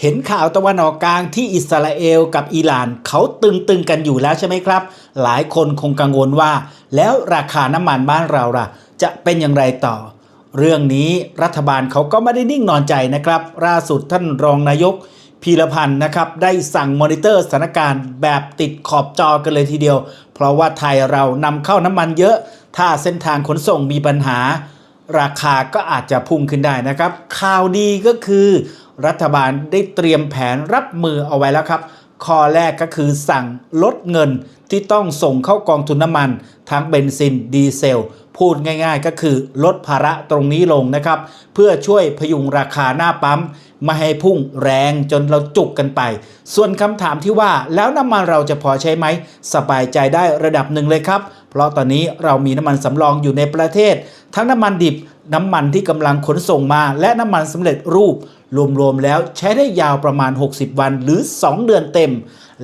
เห็นข่าวตะวันออกกลางที่อิสราเอลกับอิหร่านเขาตึงๆกันอยู่แล้วใช่ไหมครับ หลายคนคงกังวลว่า แล้วราคาน้ำมันบ้านเราล่ะ จะเป็นอย่างไรต่อ เรื่องนี้รัฐบาลเขาก็ไม่ได้นิ่งนอนใจนะครับล่าสุดท่านรองนายกพีรพันธ์นะครับได้สั่งมอนิเตอร์สถานการณ์แบบติดขอบจอกันเลยทีเดียว เพราะว่าไทยเรานำเข้าน้ำมันเยอะ ถ้าเส้นทางขนส่งมีปัญหา ราคาก็อาจจะพุ่งขึ้นได้นะครับ ข่าวดีก็คือ รัฐบาลได้เตรียมแผนรับมือเอาไว้แล้วครับ ข้อแรกก็คือสั่งลดเงินที่ต้องส่งเข้ากองทุนน้ำมัน ทั้งเบนซินดีเซล พูดง่ายๆ ก็คือลดภาระตรงนี้ลงนะครับ เพื่อช่วยพยุงราคาหน้าปั๊มไม่ให้พุ่งแรงจนเราจุกกันไป ส่วนคำถามที่ว่าแล้วน้ำมันเราจะพอใช้ไหม สบายใจได้ระดับหนึ่งเลยครับ เพราะตอนนี้เรามีน้ำมันสำรองอยู่ในประเทศ ทั้งน้ำมันดิบ น้ำมันที่กำลังขนส่งมา และน้ำมันสำเร็จรูป รวมๆแล้วใช้ได้ยาวประมาณ 60 วันหรือ 2 เดือนเต็ม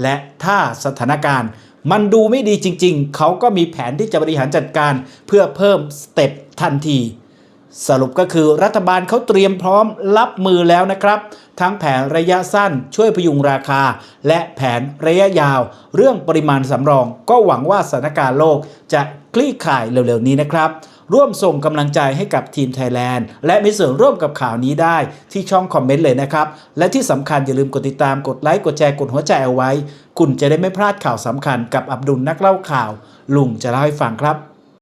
และถ้าสถานการณ์ มันดูไม่ดีจริง ๆ เขาก็มีแผนที่จะบริหารจัดการเพื่อเพิ่มสเต็ปทันทีสรุปก็คือรัฐบาลเขาเตรียมพร้อมรับมือแล้วนะครับ ทั้งแผนระยะสั้นช่วยพยุงราคา และแผนระยะยาว เรื่องปริมาณสำรอง ก็หวังว่าสถานการณ์โลกจะคลี่คลายเร็วๆนี้นะครับ ร่วมส่งกำลังใจให้กับทีมไทยแลนด์ และมีส่วนร่วมกับข่าวนี้ได้ที่ช่องคอมเมนต์เลยนะครับ และที่สำคัญอย่าลืมกดติดตามกดไลค์กดแชร์กดหัวใจเอาไว้ คุณจะได้ไม่พลาดข่าวสำคัญกับอับดุลนักเล่าข่าว ลุงจะเล่าให้ฟังครับ